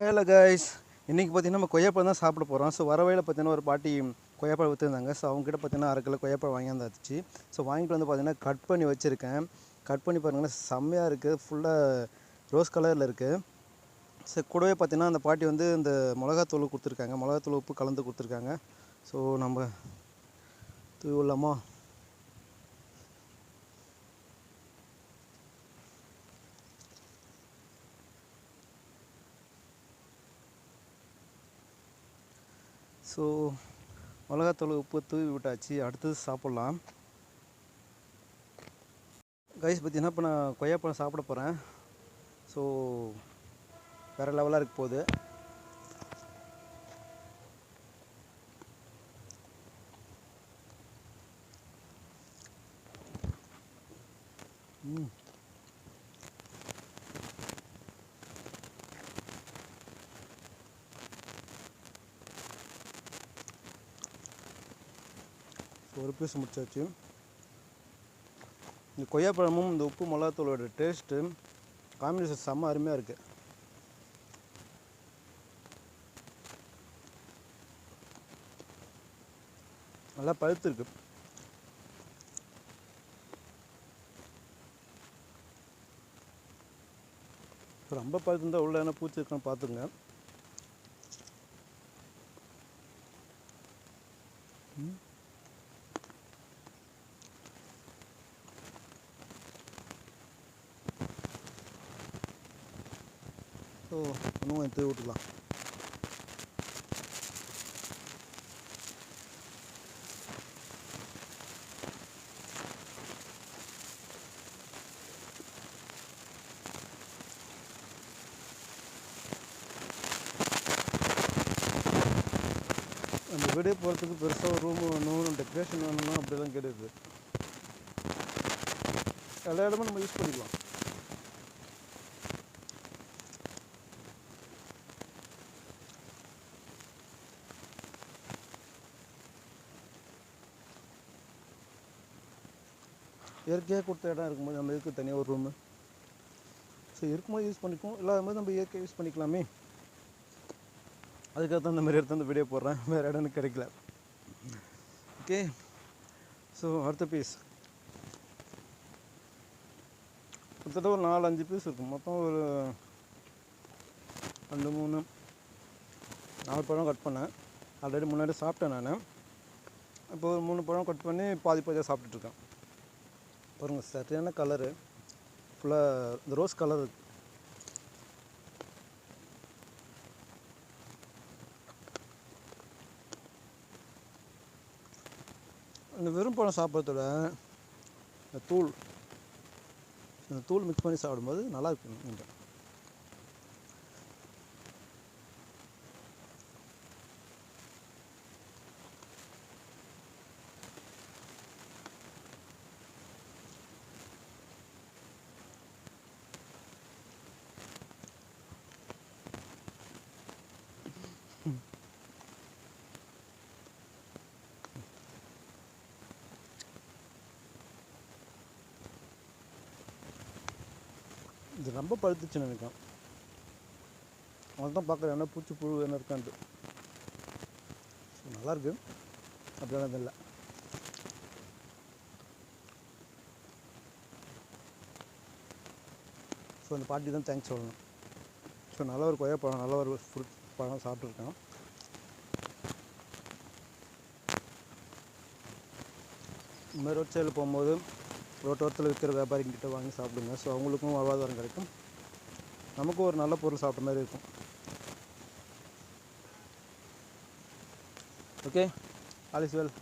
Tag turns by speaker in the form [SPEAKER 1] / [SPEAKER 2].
[SPEAKER 1] Hello guys இன்றைக்கி பார்த்தீங்கன்னா நம்ம கொய்யாப்பழம் தான் சாப்பிட போகிறோம் ஸோ வர வழியில் பார்த்தீங்கன்னா ஒரு பாட்டி கொய்யாப்பழம் விற்றுருந்தாங்க ஸோ அவங்ககிட்ட பார்த்தீங்கன்னா அரை கிலோ கொய்யாப்பழம் வாங்கியாந்தாச்சு ஸோ வாங்கிட்டு வந்து பார்த்தீங்கன்னா கட் பண்ணி வச்சுருக்கேன். கட் பண்ணி பாருங்கன்னா செம்மையாக இருக்குது ஃபுல்லாக ரோஸ் கலரில் இருக்குது ஸோ கூடவே பார்த்தீங்கன்னா அந்த பாட்டி வந்து இந்த மிளகாத்தூள் கொடுத்துருக்காங்க. மிளகாத்தூள் உப்பு கலந்து கொடுத்துருக்காங்க. ஸோ நம்ம தூவி ஸோ மிளகாத்தூள் உப்பு தூவி விட்டாச்சு. அடுத்தது சாப்பிட்லாம். கைஸ் பார்த்தீங்கன்னா இப்போ நான் கொய்யாப்பழம் சாப்பிட போகிறேன் ஸோ வேறு லெவலாக இருக்க போகுது ம். ஒரு பீஸ் முடிச்சாச்சு. இந்த கொய்யாப்பழமும் இந்த உப்பு மிளகாத்தூளோட டேஸ்ட்டு காம்பினேஷன் செம்ம அருமையாக இருக்குது நல்லா பழுத்துருக்கு. ரொம்ப பழுத்துருந்தா உள்ள என்ன பூச்சி இருக்கான்னு பார்த்துங்க ஸோ இன்னும் எடுத்து விட்டுக்கலாம். அந்த வீடே போகிறதுக்கு பெருசாக ஒரு ரூம் வேணும் டெக்கரேஷன் வேணும்னா அப்படிலாம் கிடையாது. எல்லா இடமும் நம்ம யூஸ் பண்ணிக்கலாம். இயற்கையாக கொடுத்த இடம் இருக்கும்போது நம்ம இதுக்கு தனியாக ஒரு ரூமு ஸோ இருக்கும்போது யூஸ் பண்ணிக்குவோம். இல்லாத போது நம்ம இயற்கை யூஸ் பண்ணிக்கலாமே. அதுக்காக தான் இந்த மாதிரி எடுத்து அந்த வீடியோ போடுறேன். வேறு இடம் எனக்கு கிடைக்கல. ஓகே ஸோ அடுத்த பீஸ் கிட்டத்தட்ட ஒரு நாலு அஞ்சு பீஸ் இருக்கும் மொத்தம் ஒரு ரெண்டு மூணு நாலு பழம் கட் பண்ணேன். ஆல்ரெடி முன்னாடி சாப்பிட்டேன் நான். இப்போ ஒரு மூணு பழம் கட் பண்ணி பாதி பாதியாக சாப்பிட்டுட்ருக்கேன் பாருங்கள் சரியான கலரு ஃபுல்லாக இந்த ரோஸ் கலர் இந்த வெறும் பழம் சாப்பிட்றதோட இந்த தூள் இந்த தூள் மிக்ஸ் பண்ணி சாப்பிடும்போது நல்லா இருக்கும் ரொம்ப பழுத்துச்சு நினைக்கிறேன். அதை தான் பார்க்குறேன் என்ன பூச்சி புழு என்ன இருக்கான்ட்டு. ஸோ நல்லாயிருக்கு அப்படிலாம் இல்லை ஸோ அந்த பாட்டி தான் தேங்க்ஸ் சொல்லணும். ஸோ நல்ல ஒரு கொய்யாப்பழம் நல்ல ஒரு ஃப்ரூட் பழம் சாப்பிட்ருக்கேன் இந்த மாதிரி ரோட் சைடில் போகும்போது ரோட்டோரத்தில் விற்கிற வியாபாரிங்கிட்ட வாங்கி சாப்பிடுங்க. ஸோ அவங்களுக்கும் வாழ்வாதாரம் கிடைக்கும். நமக்கும் ஒரு நல்ல பொருள் சாப்பிட்ட மாதிரி இருக்கும். Okay all is well